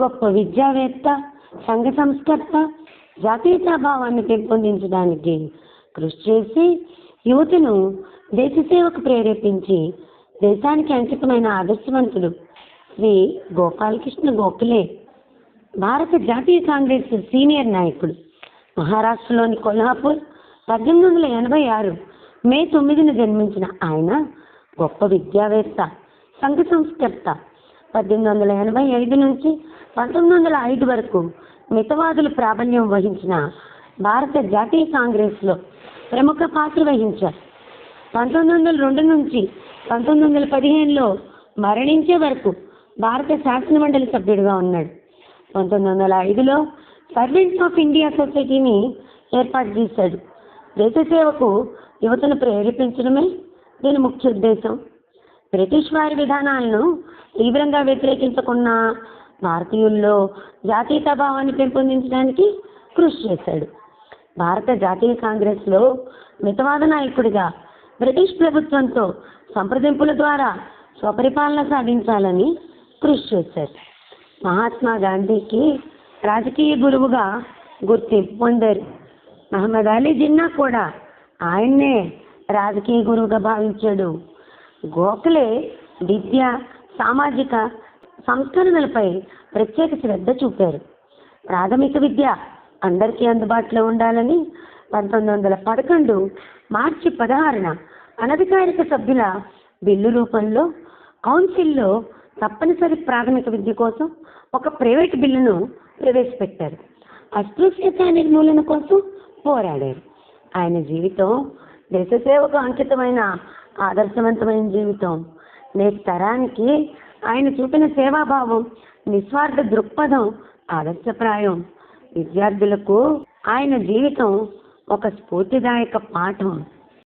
గొప్ప విద్యావేత్త సంఘ సంస్కర్త జాతీయతాభావాన్ని పెంపొందించడానికి కృషి చేసి యువతను దేశ సేవకు ప్రేరేపించి దేశానికి అంకితమైన ఆదర్శవంతుడు శ్రీ గోపాలకృష్ణ గోఖలే భారత జాతీయ కాంగ్రెస్ సీనియర్ నాయకుడు. మహారాష్ట్రలోని కొల్హాపూర్ పద్దెనిమిది వందల ఎనభై ఆరు మే తొమ్మిదిన జన్మించిన ఆయన గొప్ప విద్యావేత్త సంఘ సంస్కర్త పద్దెనిమిది వందల ఎనభై ఐదు నుంచి పంతొమ్మిది వందల ఐదు వరకు మితవాదులు ప్రాబల్యం వహించిన భారత జాతీయ కాంగ్రెస్లో ప్రముఖ పాత్ర వహించారు. పంతొమ్మిది వందల రెండు నుంచి పంతొమ్మిది వందల పదిహేనులో మరణించే వరకు భారత శాసనమండలి సభ్యుడిగా ఉన్నాడు. పంతొమ్మిది వందల ఐదులో సర్వెంట్స్ ఆఫ్ ఇండియా సొసైటీని ఏర్పాటు చేశాడు. దేశ సేవకు యువతను ప్రేరేపించడమే దీని ముఖ్య ఉద్దేశం. బ్రిటిష్ వారి విధానాలను తీవ్రంగా వ్యతిరేకించకున్న భారతీయుల్లో జాతీయతా భావాన్ని పెంపొందించడానికి కృషి చేశాడు. భారత జాతీయ కాంగ్రెస్లో మితవాద నాయకుడిగా బ్రిటిష్ ప్రభుత్వంతో సంప్రదింపుల ద్వారా స్వపరిపాలన సాధించాలని కృషి చేశారు మహాత్మా గాంధీకి రాజకీయ గురువుగా గుర్తింపు పొందారు. మహమ్మద్ అలీ జిన్నా కూడా ఆయన్నే రాజకీయ గురువుగా భావించాడు. గోఖలే విద్య సామాజిక సంస్కరణలపై ప్రత్యేక శ్రద్ధ చూపారు. ప్రాథమిక విద్య అందరికీ అందుబాటులో ఉండాలని పంతొమ్మిది వందల పదకొండు మార్చి పదహారున అనధికారిక సభ్యుల బిల్లు రూపంలో కౌన్సిల్లో తప్పనిసరి ప్రాథమిక విద్య కోసం ఒక ప్రైవేట్ బిల్లును ప్రవేశపెట్టారు. అస్పృశ్యత నిర్మూలన కోసం పోరాడారు. ఆయన జీవితం దేశ సేవకు అంకితమైన ఆదర్శవంతమైన జీవితం. నేటి తరానికి ఆయన చూపిన సేవాభావం నిస్వార్థ దృక్పథం ఆదర్శప్రాయం. విద్యార్థులకు ఆయన జీవితం ఒక స్ఫూర్తిదాయక పాఠం.